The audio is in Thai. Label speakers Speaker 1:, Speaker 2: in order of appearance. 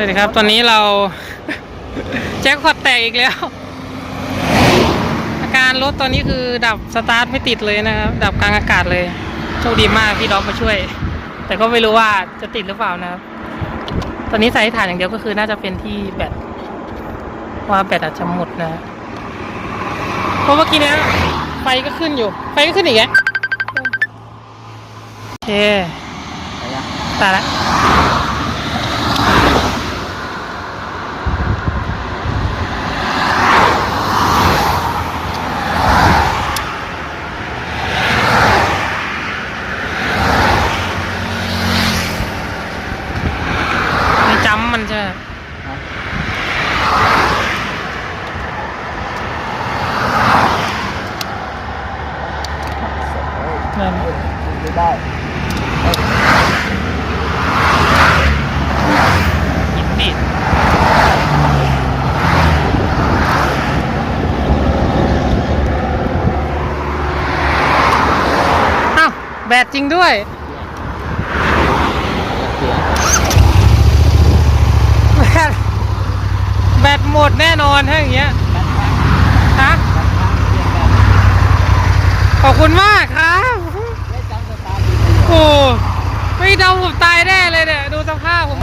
Speaker 1: วัสดีครับ ตอนนี้เรา แจ็คพอตแตกอีกแล้ว อาการรถตอนนี้คือดับสตาร์ทไม่ติดเลยนะครับ ดับกลางอากาศเลย โชคดีมากพี่ด็อกมาช่วย แต่ก็ไม่รู้ว่าจะติดหรือเปล่านะครับ ตอนนี้สายฐานอย่างเดียวก็คือน่าจะเป็นที่แบตว่าแบตอาจจะหมดนะเพราะเมื่อกี้เนี้ยไฟก็ขึ้นอยู่ ไฟก็ขึ้นอีกแล้วโอเคตายละ ไม่จำมันจะ นั่น
Speaker 2: ไม่ได้
Speaker 1: ยินดีอ้าวแบตจริงด้วยแบตแบตหมดแน่นอนถ้าอย่างเงี้ย ฮะ ขอบคุณมากครับ โอ้ไม่เดาผมตายแน่เลยเนี่ย ดูสภาพผม